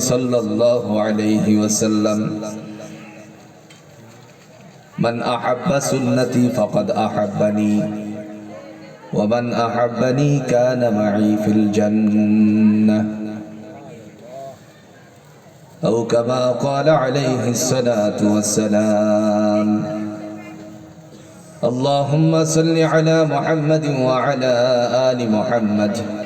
صلى الله عليه وسلم. من أحب سنتي فقد أحبني. ومن أحبني كان معي في الجنة. أو كما قال عليه الصلاة والسلام. اللهم صل على محمد وعلى آل محمد.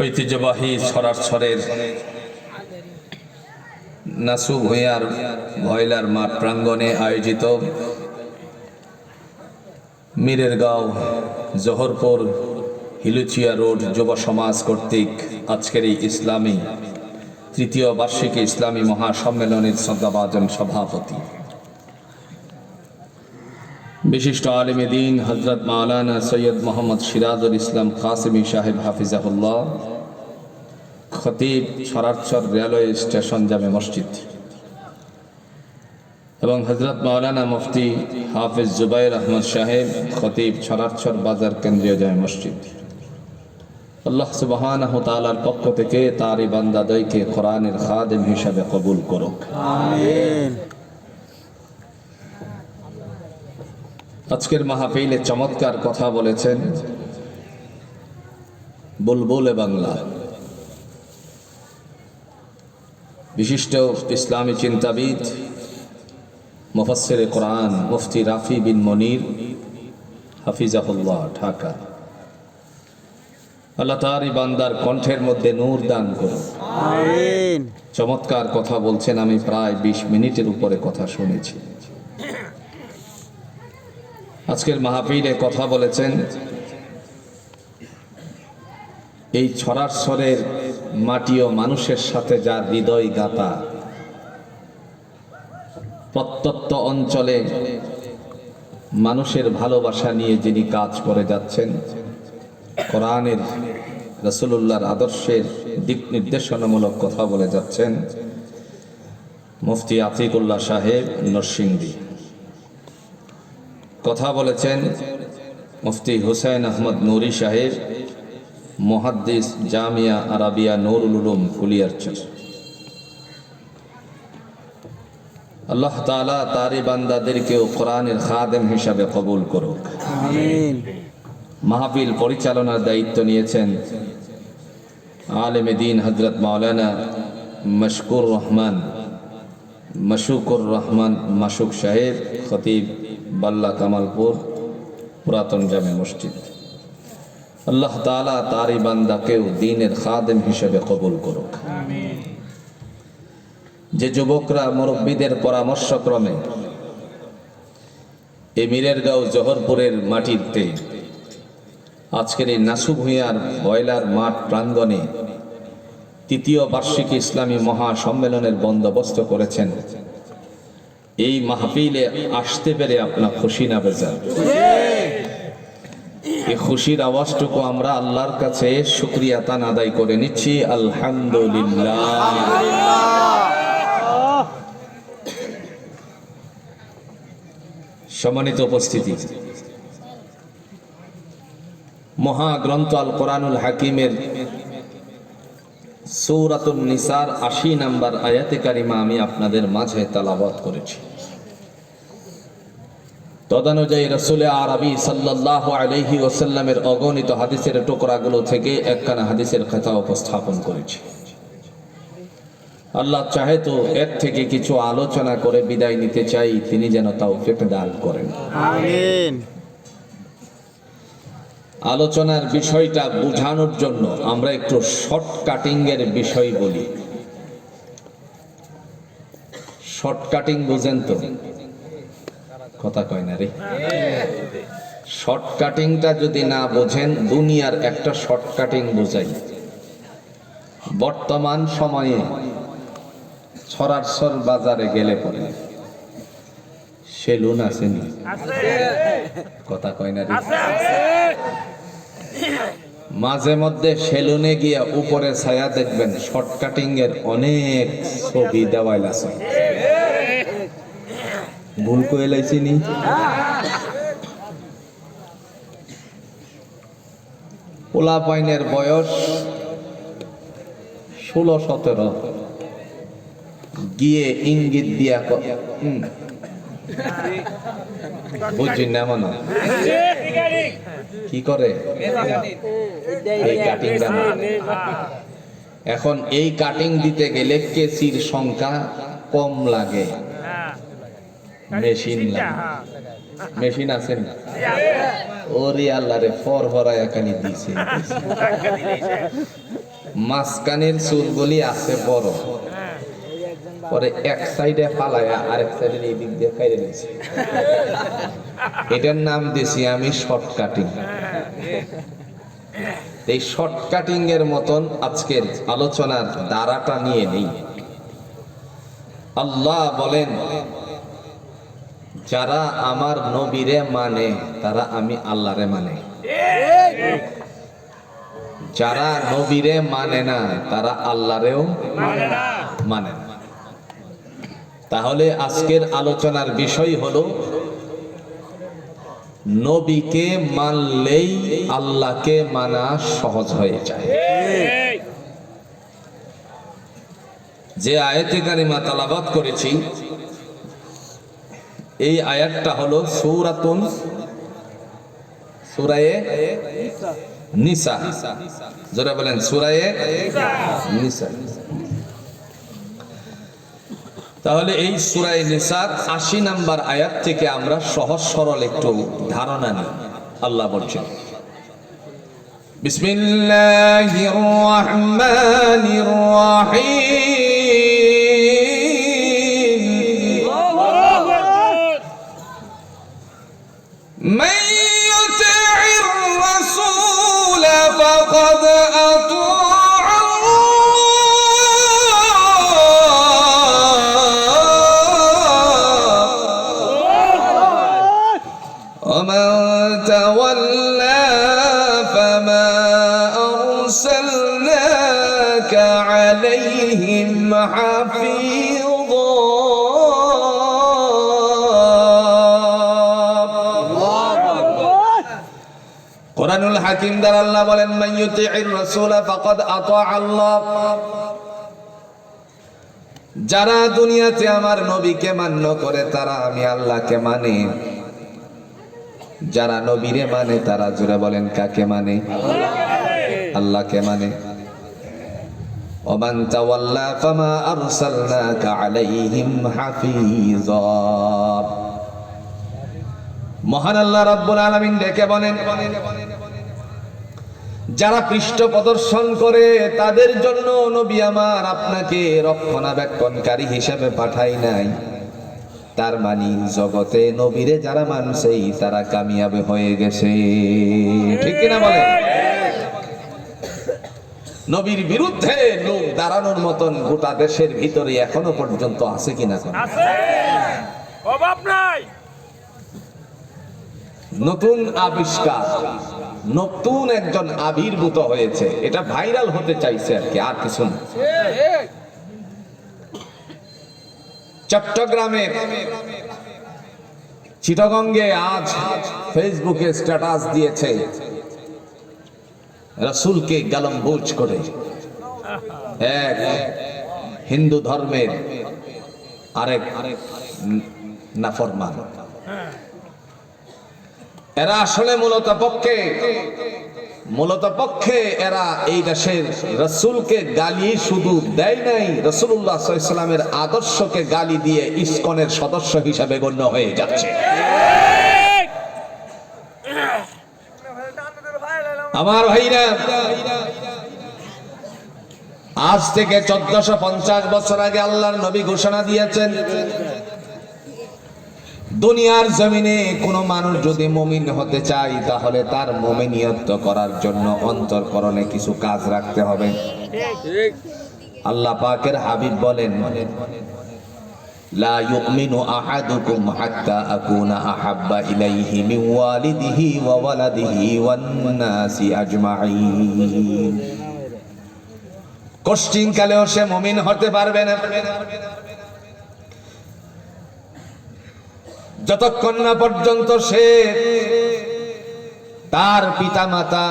ঐতিহ্যবাহী ছড়ের নাসু ভূঁইয়ার ভয়লার মাঠ প্রাঙ্গণে আয়োজিত মীরের গাঁও জহরপুর হিলুচিয়া রোড যুব সমাজ কর্তৃক আজকের এই ইসলামী তৃতীয় বার্ষিকী ইসলামী মহাসম্মেলনের শ্রদ্ধাভাজন সভাপতি। বিশিষ্ট আলিমে দিন হজরত মাওলানা সৈয়দ মোহাম্মদ সিরাজুল ইসলাম কাসিমি সাহেব হাফিজাহুল্লাহ, খতিব ছড়ারছর রেলওয়ে স্টেশন জামে মসজিদ এবং হজরত মাওলানা মুফতি হাফিজ জুবাইর আহমদ সাহেব খতিব ছড়ারছর বাজার কেন্দ্রীয় জামে মসজিদ। আল্লাহ সুবহানাহু তাআলার পক্ষ থেকে তারই বান্দাদয়কে কোরআনের খাদেম হিসাবে কবুল করুক। আজকের মাহফিলে চমৎকার কথা বলেছেন বুলবুলে বাংলা। বিশিষ্ট ইসলামী চিন্তাবিদ মুফাসসিরে কোরআন মুফতি রাফি বিন মনির হাফিজাহুল্লাহ ঢাকা। আল্লাহ তারই বান্দার কণ্ঠের মধ্যে নূর দান করুন। চমৎকার কথা বলছেন আমি প্রায় বিশ মিনিটের উপরে কথা শুনেছি। আজকের মাহফিলে কথা বলেছেন। এই ছড়ার স্বরের মাটি ও মানুষের সাথে যার হৃদয় গাতা প্রত্যত্ত অঞ্চলে মানুষের ভালোবাসা নিয়ে যিনি কাজ করে যাচ্ছেন, কোরআনের রসুল্লাহর আদর্শের দিক নির্দেশনামূলক কথা বলে যাচ্ছেন মুফতি আতিকুল্লাহ সাহেব নরসিংদী। কথা বলেছেন মুফতি হুসাইন আহমদ নুরি সাহেব মহাদ্দিস জামিয়া আরাবিয়া নুরুল উলুম কুলিয়ারচর আল্লাহ তাআলা তারি বান্দাদেরকেও কোরআনের খাদেম হিসাবে কবুল করুক। মাহফিল পরিচালনার দায়িত্ব নিয়েছেন আলেম দিন হজরত মাওলানা মশকুর রহমান মশুকুর রহমান মাসুক সাহেব খতিব বাল্লা কামালপুর পুরাতন জামে মসজিদ। আল্লাহ তালা তারই বান্দাকেও দিনের খাদেম হিসেবে কবুল করুক। যে যুবকরা মুরব্বীদের পরামর্শক্রমে এই মিরেরগাঁও জহরপুরের মাটিতে আজকের এই নাসু ভূঁইয়ার বয়লার মাঠ প্রাঙ্গণে তৃতীয় বার্ষিক ইসলামী মহাসম্মেলনের বন্দোবস্ত করেছেন এই মাহফিলে আসতে পেরে আপনার খুশি না বেজার এই খুশির আওয়াজটুকু আমরা আল্লাহর কাছে শুক্রিয়া তান আদায় করে নিচ্ছি। আলহামদুলিল্লাহ। সম্মানিত উপস্থিতি। মহাগ্রন্থ আল কোরআনুল হাকিমের সৌরাতুল নিসার আশি নাম্বার আয়াতে কারিমা আমি আপনাদের মাঝে তালাবাত করেছি। তদানুযায়ী রসুল আরবি সাল্লাহ আলহি ওসাল্লামের অগণিত হাদিসের টুকরাগুলো থেকে একখানা হাদিসের কথা উপস্থাপন করেছি। আল্লাহ চাহে তো এর থেকে কিছু আলোচনা করে বিদায় নিতে চাই, তিনি যেন তাও ফেটে দান করেন। আলোচনার বিষয়টা বোঝানোর জন্য আমরা একটু শর্টকাটিং এর বিষয় বলি। শর্টকাটিং বুঝেন তো? কথা কয় না রে। শর্ট কাটিংটা যদি না বোঝেন দুনিয়ার একটা শর্ট কাটিং বোঝাই। বর্তমান সময়ে ছড়ারছর বাজারে গেলে পরে। সেলুন আসেনি? কথা কয় না রে। মাঝে মধ্যে সেলুনে গিয়া উপরে ছায়া দেখবেন শর্ট কাটিং এর অনেক ছবি দেওয়াইল আছে। ভুল করে লাইছিনি পোলা পাইনের বয়স ষোলো সতেরো। গিয়ে ইঙ্গিত দিয়া। বুঝছি না মনে কি করে? এই এখন এই কাটিং দিতে গেলে কেসির সংখ্যা কম লাগে। মেশিন লাগে। মেশিন আছে না? ওরে আল্লাহ রে ফর ফরায় এখানে দিছে। মাঝখানের চুলগুলি আছে বড়। পরে এক সাইডে পালায়া আরেক সাইডে এই দিক দিয়ে কাইরে নিয়েছে। এটার নাম দিছি আমি শর্ট কাটিং এই শর্ট কাটিং এর মতন আজকের আলোচনার দ্বারাটা নিয়ে নেই। আল্লাহ বলেন, যারা আমার নবীরে মানে তারা আমি আল্লাহরে মানে। যারা নবীরে মানে না, তারা আল্লাহরেও মানে না। তাহলে আজকের আলোচনার বিষয় হলো, নবীকে মানলেই আল্লাহকে মানা সহজ হয়ে যায়। যে আয়াতে কারিমা তালাবাত করেছি, এই আয়াতটা হলো সূরাতুন, সূরায়ে নিসা। যারা বলেন, সুরায়ে নিসা। তাহলে এই সুরাই নিসাদ আশি নাম্বার আয়াত থেকে আমরা সহজ সরল একটু ধারণা নিই। আল্লাহ বলছেন, বিসমিল্লাহির রহমানির রহিম। কোরআনুল হাকিম দ্বারা আল্লাহ বলেন মাইয়ুতি'র রাসূলা ফাকাদ আতা আল্লাহ। যারা দুনিয়াতে আমার নবীকে মান্য করে, তারা আমি আল্লাহকে মানে। যারা নবীরে মানে তারা জুড়ে বলেন, কাকে মানে? আল্লাহকে মানে। ওমান তাওয়াল্লা ফামা আরসালনাকা আলাইহিম হাফিজা। মহান আল্লাহ রাব্বুল আলামিন ডেকে বলেন যারা পৃষ্ঠ প্রদর্শন করে তাদের জন্য নবী আমার আপনাকে রক্ষণাবেক্ষণকারী হিসেবে পাঠাই নাই। তার মানে জগতে নবীরে যারা মানছেই তারা কামিয়াবে হয়ে গেছে। ঠিক কিনা বলে নবীর বিরুদ্ধে লোক দাঁড়ানোর মতন গোটা দেশের ভিতরে এখনও পর্যন্ত আছে কিনা অভাব নাই। নতুন আবিষ্কার। নতুন একজন আবির্ভূত হয়েছে। এটা ভাইরাল হতে চাইছে আর কি, আর কিছু চট্টগ্রামের চিটগঙ্গে আজ ফেসবুকে স্ট্যাটাস দিয়েছে, রসুলকে গালম্বোজ করে। এক হিন্দু ধর্মের আরেক আরেক নাফরমান। এরা আসলে মূলত পক্ষে। মূলত পক্ষে এরা এই দেশের রসুলকে গালি শুধু দেয় নাই রসুল্লাহ সাল্লামের আদর্শকে গালি দিয়ে ইসকনের সদস্য হিসাবে গণ্য হয়ে যাচ্ছে। আমার ভাইরা, আজ থেকে চোদ্দশো পঞ্চাশ বছর আগে আল্লাহর নবী ঘোষণা দিয়েছেন দুনিয়ার জমিনে কোনো মানুষ যদি মমিন হতে চায়, তাহলে তার মমিনিয়ত করার জন্য অন্তরকরণে কিছু কাজ রাখতে হবে। আল্লাহ পাকের হাবিব বলেন, লা আহাব্বা ইলাইহি সে মুমিন হতে পারবে না। যতক্ষণ না পর্যন্ত সে তার পিতা মাতা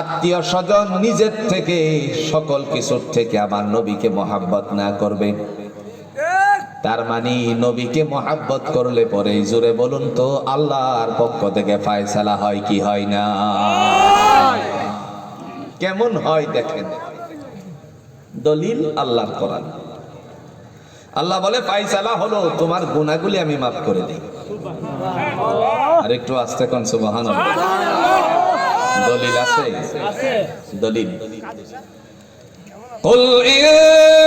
আত্মীয় স্বজন নিজের থেকে সকল কিছুর থেকে আমার নবীকে মহাব্বত না করবে। তার মানে নবীকে মহাব্বত করলে পরে জোরে বলুন তো, আল্লাহর পক্ষ থেকে ফায়সালা হয় কি হয় না? কেমন হয় দেখেন? দলিল আল্লাহর করান আল্লাহ বলে ফাইসালা হলো, তোমার গুণাগুলি আমি মাফ করে দিই। আর একটু আস্তে কোন সুবহান দলিল আছে দলিল قل إن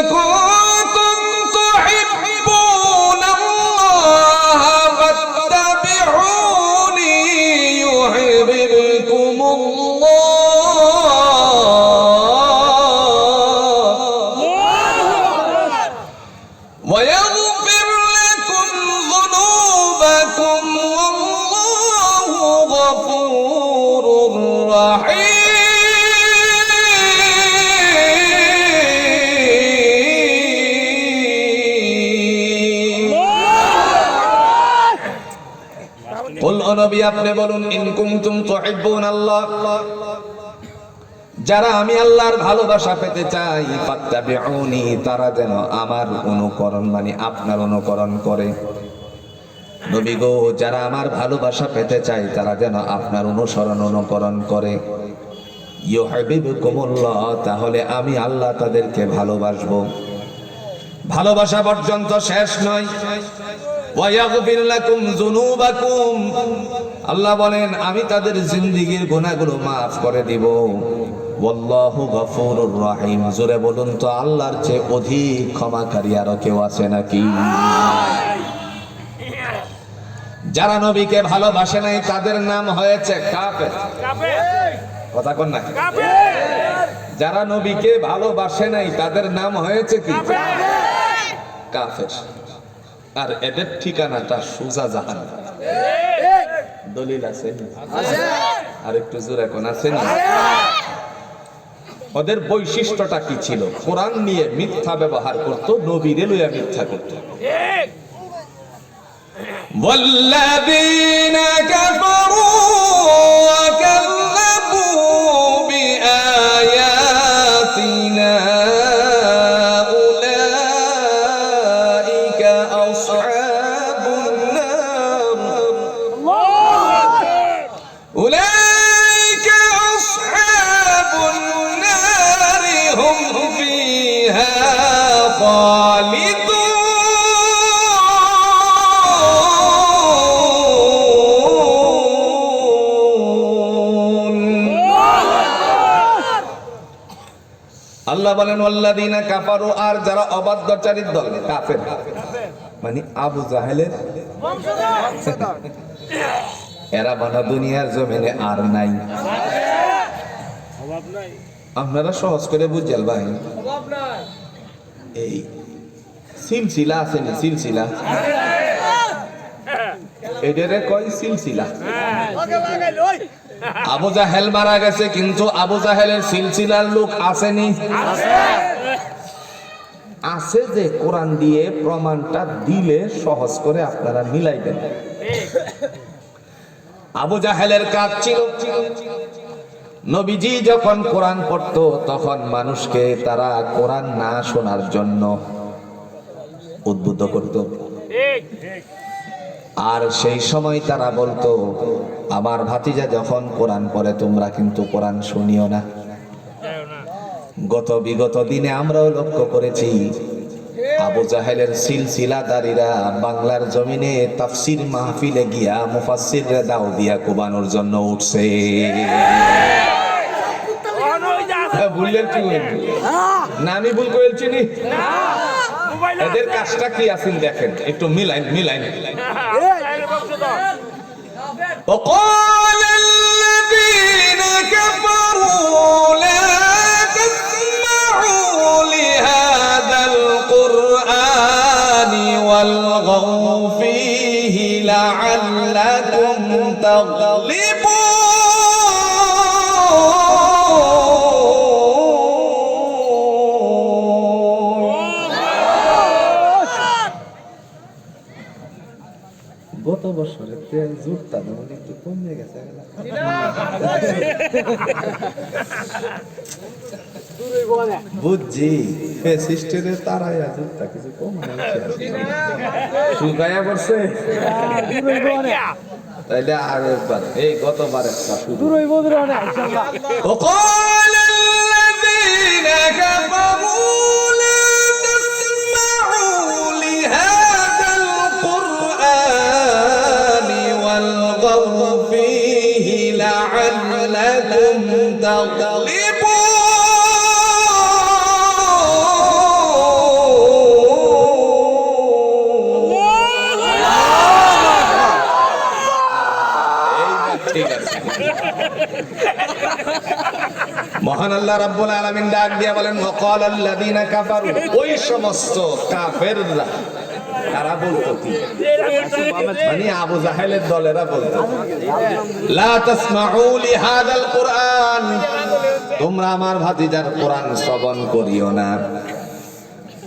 বলুন, ইন কুনতুম তুহিব্বুন আল্লাহ। যারা আমি আল্লাহর ভালোবাসা পেতে চাই, ফাত্তাবিউনি, তারা যেন আমার অনুকরণ মানে আপনার অনুকরণ করে। নবী গো, যারা আমার ভালোবাসা পেতে চাই, তারা যেন আপনার অনুসরণ, অনুকরণ করে। ইউহিবুকুমুল্লাহ তাহলে আমি আল্লাহ তাদেরকে ভালোবাসবো। ভালোবাসা পর্যন্ত শেষ নয়। আল্লাহ বলেন আমি তাদের জিন্দেগীর গুনাহগুলো মাফ করে দিব। ওয়াল্লাহু গফুরুর রহিম। জোরে বলুন তো আল্লাহর চেয়ে অধিক ক্ষমাকারী আর কেউ আছে নাকি? যারা নবীকে ভালোবাসে নাই তাদের নাম হয়েছে কাফের। কথা কন না। যারা নবীকে ভালোবাসে নাই তাদের নাম হয়েছে কি? কাফের। আর এদের ঠিকানাটা সুজা জাহান দলিল আছে আর একটু জোরে এখন আছে না ওদের বৈশিষ্ট্যটা কি ছিল কোরআন নিয়ে মিথ্যা ব্যবহার করত নবীরে লইয়া মিথ্যা করত والذين كفروا বলেন, ওয়াল্লাযীনা কাফারু আর যারা মানে আবু জাহেলের। এরা বানা দুনিয়ার জমিনে আর নাই। আপনারা সহজ করে বুঝছেন ভাই। এই সিলসিলা আছে নি, সিলসিলা? এটারে কয় সিলসিলা? আবু জাহেল মারা গেছে, কিন্তু আবু জাহেলের সিলসিলার লোক আসেনি। আছে যে কোরআন দিয়ে প্রমাণটা দিলে সহজ করে আপনারা মিলাইবেন। আবু জাহেলের কাজ ছিল, নবীজি যখন কোরআন পড়তো, তখন মানুষকে তারা কোরআন না শোনার জন্য উদ্বুদ্ধ করত। আর সেই সময় তারা বলতো আমার ভাতিজা যখন কোরআন পড়ে তোমরা কিন্তু কোরআন শুনিও না। গত বিগত দিনে আমরাও লক্ষ্য করেছি আবু জাহেলের সিলসিলাদারীরা বাংলার জমিনে তাফসির মাহফিলে গিয়া মুফাসসির দাও দিয়া কোবানোর জন্য উঠছে। হ্যাঁ, ভুললেন কি? হইল? না আমি ভুল করেছি নি। এদের কাজটা কি আছেন দেখেন? একটু মিলাইন মিলাইন। বছরের তেল জুটটা যেমন একটু কমে গেছে বুঝছি সিস্টেমের তারাইয়া জুটটা কিছু কম শুকাইয়া পড়ছে তাইলে আর একবার এই গতবার একটা শুরু وقال الذين كفروا মহান আল্লাহ রাব্বুল আলামিন ডাক দিয়া বলেন ওয়াকাল আল্লাযীনা কাফারু। ওই সমস্ত কাফেররা তারা বলতো মানে আবু জাহেলের দলেরা বলতো। লা তাসমাউ লিহাদাল কুরআন। তোমরা আমার ভাতিজার কোরআন শ্রবণ করিও না।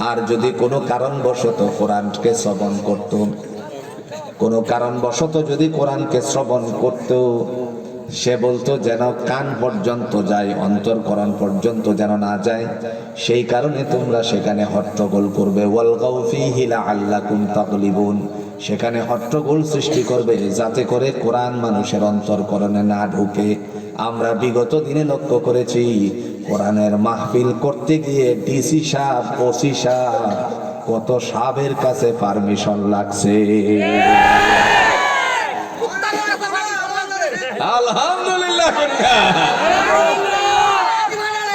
আর যদি কোনো কারণবশত কোরআনকে শ্রবণ করত, কোনো কারণবশত যদি কোরআনকে শ্রবণ করত সে বলতো, যেন কান পর্যন্ত যায় অন্তরকরণ পর্যন্ত যেন না যায়, সেই কারণে তোমরা সেখানে হট্টগোল করবে। সেখানে হট্টগোল সৃষ্টি করবে, যাতে করে কোরআন মানুষের অন্তরকরণে না ঢুকে। আমরা বিগত দিনে লক্ষ্য করেছি, কোরআনের মাহফিল করতে গিয়ে ডিসি সাহেব, ওসি সাহেব, কত সাহেবের কাছে পারমিশন লাগছে। আলহামদুলিল্লাহ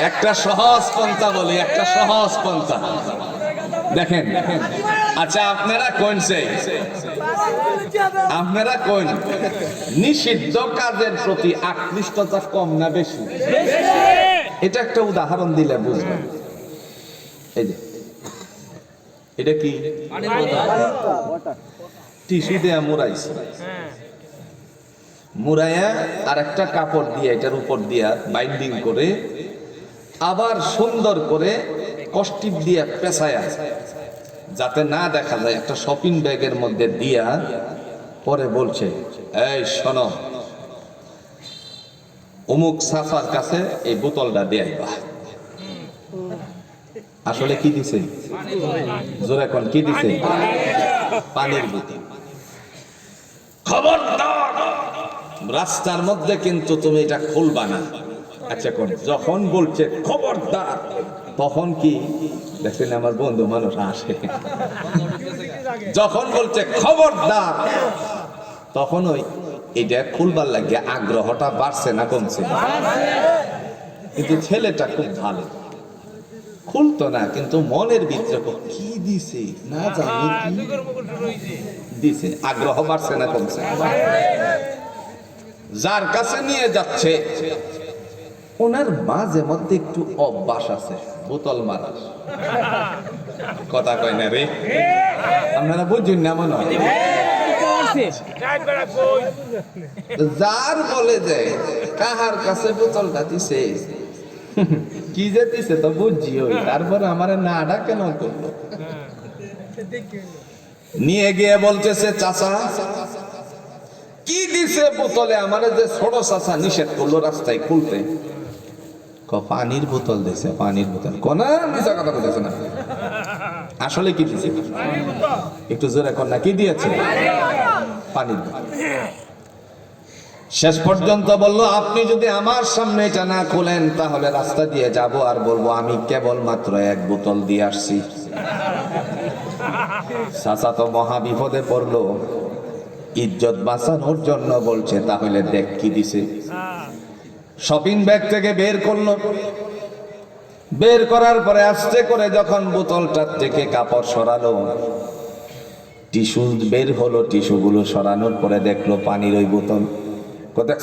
একটা সহজ পন্থা বলি একটা সহজ পন্থা। দেখেন আচ্ছা আপনারা কোন সেই? আপনারা কোন? নিষিদ্ধ কাজের প্রতি আকৃষ্টতা কম না বেশি? এটা একটা উদাহরণ দিলে বুঝবেন। এই যে এটা কি? টিস্যু দেয়া মুড়াইছে। মুড়াইয়া আর একটা কাপড় দিয়ে, এটার উপর দিয়া বাইন্ডিং করে, আবার সুন্দর করে কষ্টিপ দিয়া পেঁচায়া যাতে না দেখা যায়, একটা শপিং ব্যাগের মধ্যে দিয়া পরে বলছে, এই শোনো, অমুক সাফার কাছে এই বোতলটা দিয়ে আইবা। আসলে কি দিছে? জোরে কি দিছে? পানির বোতল। খবরদার! রাস্তার মধ্যে কিন্তু তুমি এটা খুলবা না। আচ্ছা কোন, যখন বলছে খবরদার, তখন কি দেখছেন আমার বন্ধু মানুষ আসে। যখন বলছে খবরদার, তখন ওই এটা খুলবার লাগে আগ্রহটা বাড়ছে না কমছে। কিন্তু ছেলেটা খুব ভালো। খুলতো না, কিন্তু মনের ভিতরে কি দিছে, না জানি দিছে। আগ্রহ বাড়ছে না কমছে। যার কাছে নিয়ে যাচ্ছে। ওনার মাঝে মধ্যে একটু অভ্যাস আছে, বোতল মারার কথা কয় না রে? আপনারা বুঝুন না মনে হয়? যার বলে যে কাহার কাছে বোতলটা দিছে, কি যে দিছে তো বুঝছি ওই তারপরে আমার নাটা কেন করল। নিয়ে গিয়ে বলতেছে, চাচা কি দিছে বোতলে? আমার যে ছোট চাচা নিষেধ করল রাস্তায় খুলতে। পানির বোতল দিছে পানির বোতল। কোনা মিশা কথা বলতেছে না। আসলে কি দিছে? একটু জোরে না কি দিয়েছে? পানির বোতল। শেষ পর্যন্ত বলল আপনি যদি আমার সামনে এটা না খুলেন তাহলে রাস্তা দিয়ে যাব আর বলব আমি কেবল মাত্র এক বোতল দিয়ে আসছি। চাচা তো মহা বিপদে পড়ল। ইজ্জত বাঁচানোর জন্য বলছে, তাহলে দেখ কি দিছে। শপিং ব্যাগ থেকে বের করল। বের করার পরে আস্তে করে যখন বোতলটার থেকে কাপড় সরালো, টিস্যু বের হলো, টিস্যুগুলো সরানোর পরে দেখল পানির ওই বোতল। কোথায়